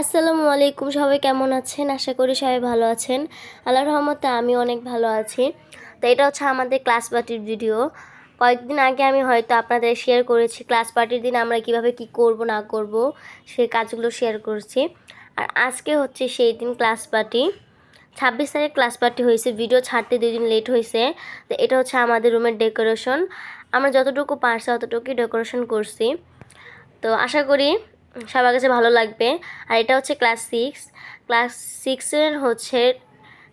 আসসালামু আলাইকুম, সবাই কেমন আছেন? আশা করি সবাই ভালো আছেন। আল্লাহ রহমতে আমি অনেক ভালো আছি। তো এটা হচ্ছে আমাদের ক্লাস পার্টির ভিডিও। কয়েকদিন আগে আমি হয়তো আপনাদের শেয়ার করেছি, ক্লাস পার্টির দিন আমরা কীভাবে কি করব, না করব সেই কাজগুলো শেয়ার করছি। আর আজকে হচ্ছে সেই দিন ক্লাস পার্টি। ছাব্বিশ তারিখ ক্লাস পার্টি হয়েছে ভিডিও ছাড়তে দুই দিন লেট হয়েছে। তো এটা হচ্ছে আমাদের রুমের ডেকোরেশন আমরা যতটুকু পারছি ততটুকুই ডেকোরেশন করছি। তো আশা করি সবার কাছে ভালো লাগবে। আর এটা হচ্ছে ক্লাস সিক্স ক্লাস সিক্সের হচ্ছে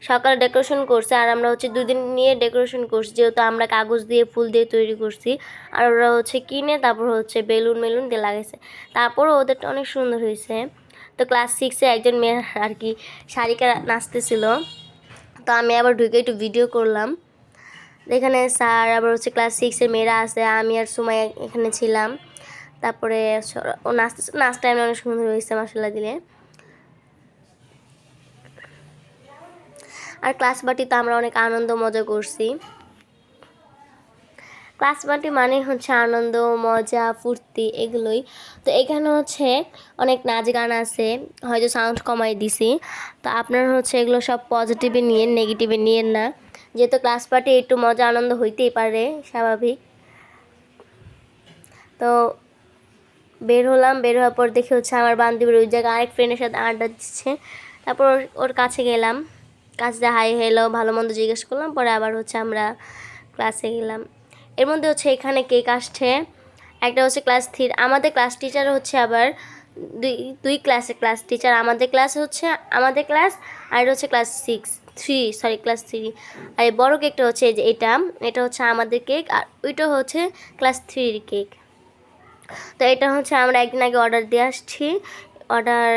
সকালে ডেকোরেশন করছে, আর আমরা হচ্ছে দুদিন নিয়ে ডেকোরেশন করছি, যেহেতু আমরা কাগজ দিয়ে ফুল দিয়ে তৈরি করছি। আর ওরা হচ্ছে কিনে, তারপর হচ্ছে বেলুন মেলুন দিয়ে লাগাইছে। তারপর ওদেরটা অনেক সুন্দর হয়েছে। তো ক্লাস সিক্সে একজন মেয়ে আর কি শারিকা নাচতেছিল। তো আমি আবার ঢুকে একটু ভিডিও করলাম। এখানে স্যার, আবার হচ্ছে ক্লাস সিক্সের মেয়েরা আছে, আমি আর সুমাই এখানে ছিলাম। তারপরে ও নাচতে নাচটা এমনি অনেক সুন্দর হয়েছে মশলা দিলে। আর ক্লাস পার্টিতে আমরা অনেক আনন্দ, মজা করছি। ক্লাস পার্টি মানে হচ্ছে আনন্দ, মজা, ফুর্তি এগুলোই। তো এখানে হচ্ছে অনেক নাচ গান আছে, হয়তো সাউন্ড কমাই দিছি। তো আপনারা হচ্ছে এগুলো সব পজিটিভে নিয়ে নেগেটিভে নিয়েন না। যেহেতু ক্লাস পার্টি একটু মজা, আনন্দ হইতেই পারে, স্বাভাবিক। তো বের হলাম, বের হওয়ার পর দেখে হচ্ছে আমার বান্ধবীর ওই জায়গায় আরেক ফ্রেন্ডের সাথে আড্ডা দিচ্ছে। তারপর ওর- কাছে গেলাম। কাছে হাই হ্যালো ভালো মন্দ জিজ্ঞেস করলাম, পরে আবার হচ্ছে আমরা ক্লাসে গেলাম। এর মধ্যে হচ্ছে এখানে কেক আসছে। একটা হচ্ছে ক্লাস থ্রি আমাদের ক্লাস টিচার হচ্ছে আবার দুই দুই ক্লাসে ক্লাস টিচার আমাদের ক্লাস হচ্ছে, আমাদের ক্লাস আর হচ্ছে class six three sorry class three আর বড় কেকটা হচ্ছে যে এটা এটা হচ্ছে আমাদের কেক আর ওইটা হচ্ছে ক্লাস থ্রির কেক তো এটা হচ্ছে আমরা একদিন আগে অর্ডার দিয়ে আসছি। অর্ডার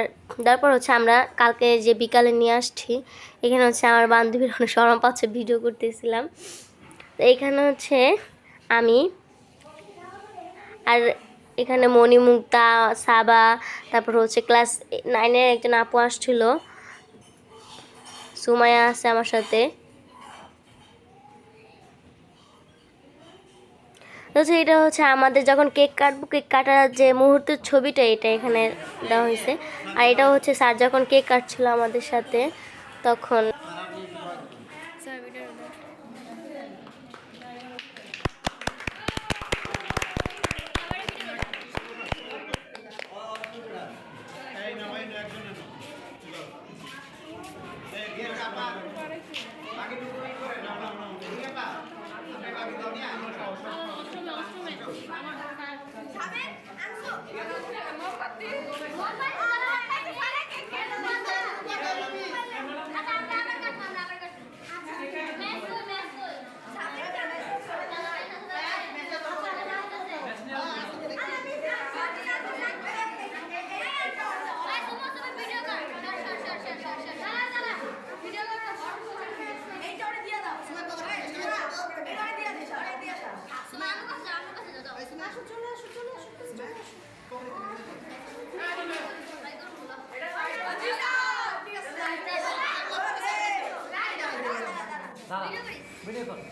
দেওয়ার পর হচ্ছে আমরা কালকে যে বিকালে নিয়ে আসছি, এখানে হচ্ছে আমার বান্ধবীর অনেক সরম পাচ্ছে, ভিডিও করতেছিলাম। তো এখানে হচ্ছে আমি আর এখানে মণিমুক্তা সাবা, তারপর হচ্ছে ক্লাস নাইনের একজন আপু আসছিল। সুমায়া আছে আমার সাথে। তো সেইটা হচ্ছে আমাদের যখন কেক কাটবো, কেক কাটার যে মুহূর্তের ছবিটা এটা এখানে দেওয়া হয়েছে। আর এটা হচ্ছে স্যার যখন কেক কাটছিল আমাদের সাথে, তখন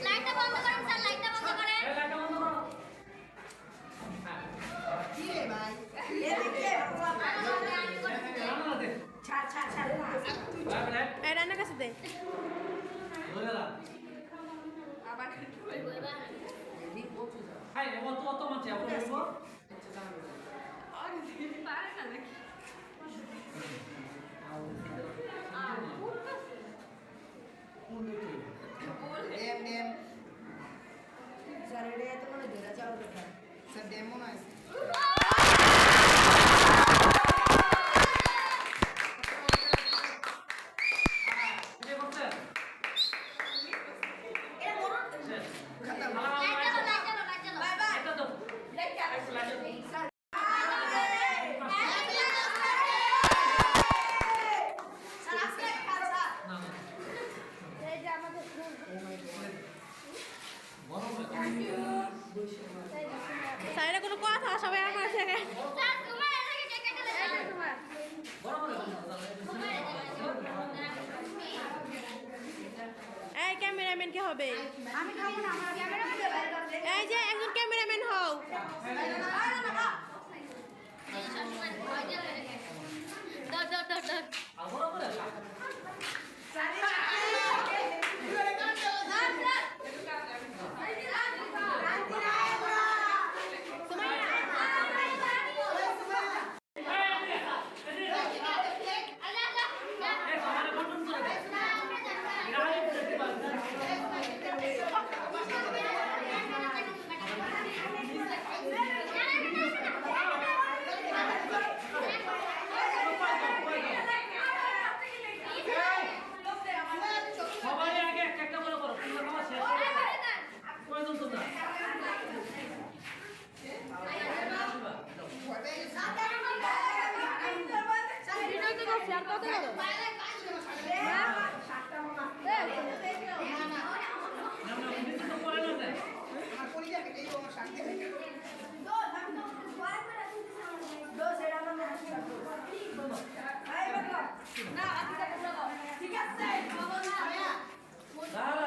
লাইটটা বন্ধ করেন স্যার লাইটটা বন্ধ করেন। এই কাছে দে। স্যার ডেমো নয় লাইট হবে। আমি খাব না আমার ক্যামেরা মধ্যে বাইর কর দে এই যে একজন ক্যামেরাম্যান হও দাও দাও দাও শেয়ার কত করো আমার পরিচয় এই আমার সাথে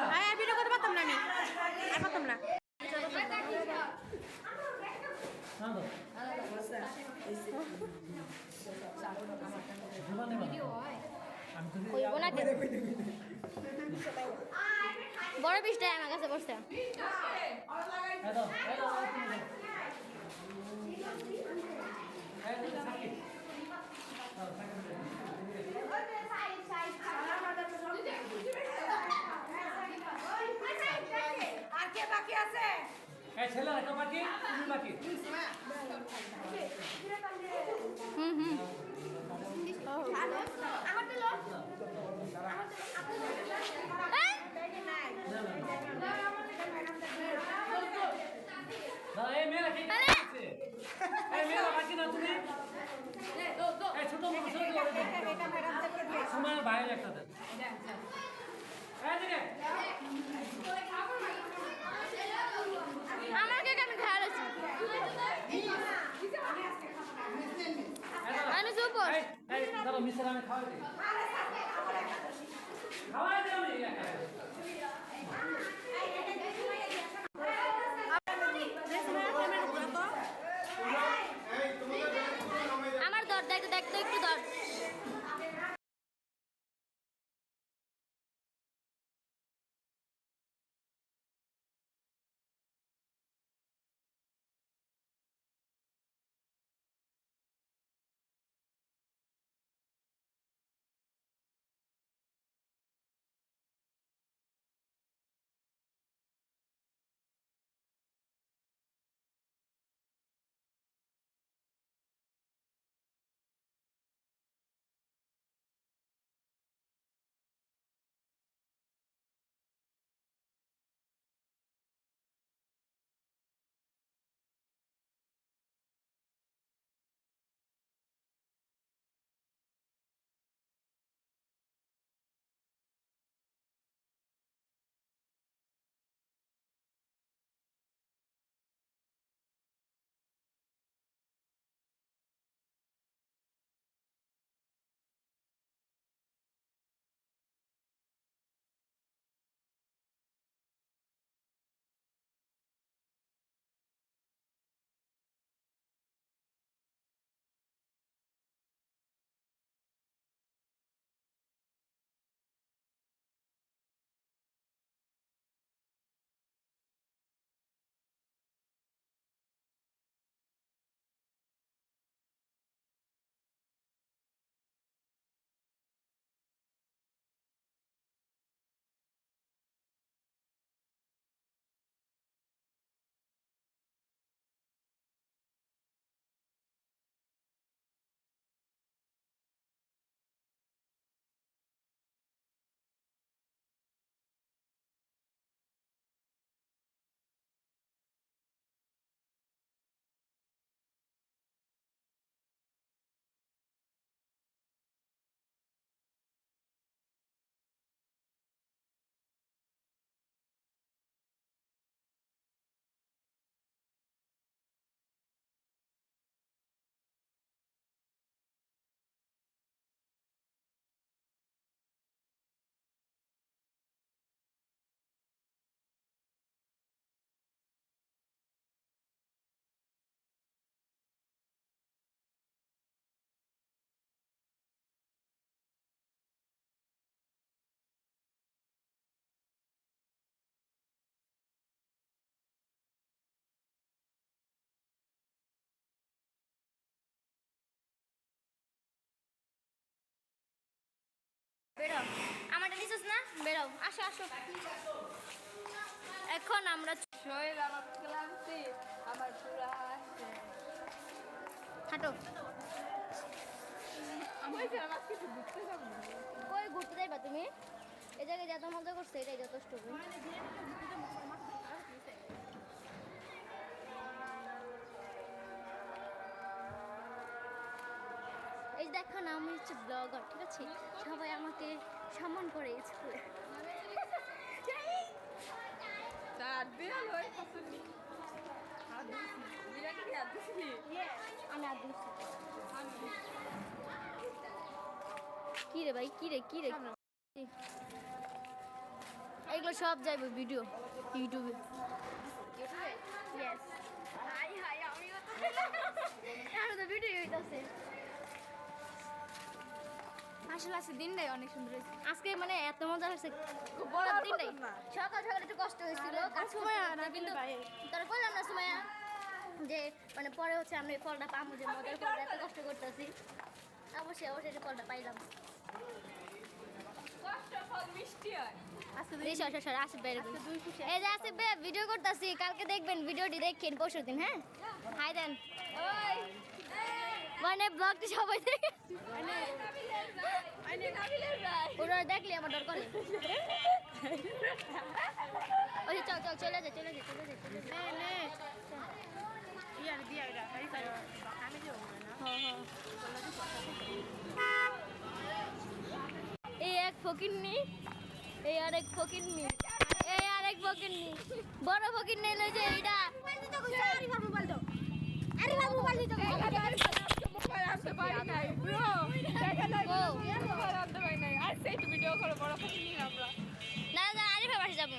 আরে আর ভিডিও করতে পারতাম না আমি আর পারতাম না কইব না কেন বড় পিসটাই আমার কাছে বসছে। আর কে বাকি আছে? এই ছেলে একটা বাকি তুমি বাকি। হুম হুম। আমার তো দাদা এই মেয়েরা কি এই মেয়েরা বাকি না তুমি? Padre. বেরো। আমারটা দিছিস না? বেরো। আসো আসো। এখন আমরা শরীর আমার ক্লান্তি আমার পুরা হাঁটো। কই ঘুরতে যাইবা তুমি? এ জায়গায় যত মজা করছে এটাই যথেষ্ট। দেখো না আমি হচ্ছে ব্লগার ঠিক আছে? সবাই আমাকে সম্মান করে স্কুলে কি রে ভাই কি রে কি রে? এগুলো সব যাইবে ভিডিও ইউটিউবে ইয়েস হাই তো ভিডিও হইতাছে। আসলে আজকে দিনটাই অনেক সুন্দর হয়েছে। আজকে মানে এত মজা হয়েছে খুব বড় দিনটাই সকাল সকাল একটু কষ্ট হয়েছিল। কাজ করতে না করতে, কিন্তু তারা করলাম না সুমাইয়া যে মানে পরে হচ্ছে আমরা এই ফলটা পাবো যে মজার ফলটা এত কষ্ট করতেছি। অবশ্যই অবশ্যই এই ফলটা পাইলাম। সর সর এই যে আসিফ ভাই ভিডিও করতেছি। কালকে দেখবেন ভিডিওটি দেখেন পরশু দিন হ্যাঁ? হাই দেন। মানে ব্লগটি সবাই দেখে। ওরা দেখলে আমার দরকার ওই চল চল চলে যা চলে যা চলে যা চলে নে নে। খাই আমি যাব না। এই এক এই আর এক ফকিরনি এই আর এক ফকিরনি বড় ফকির নেই লইছে এইটা আরে বাবু বালি তো মোবাইল আসতে পারি নাই ব্রো দেখা নাই ও। মোবাইল আনতে পারি নাই। আর সেই ভিডিও করে বড় নিয়ে আমরা। না না আরে বাসে যাব।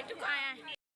একটু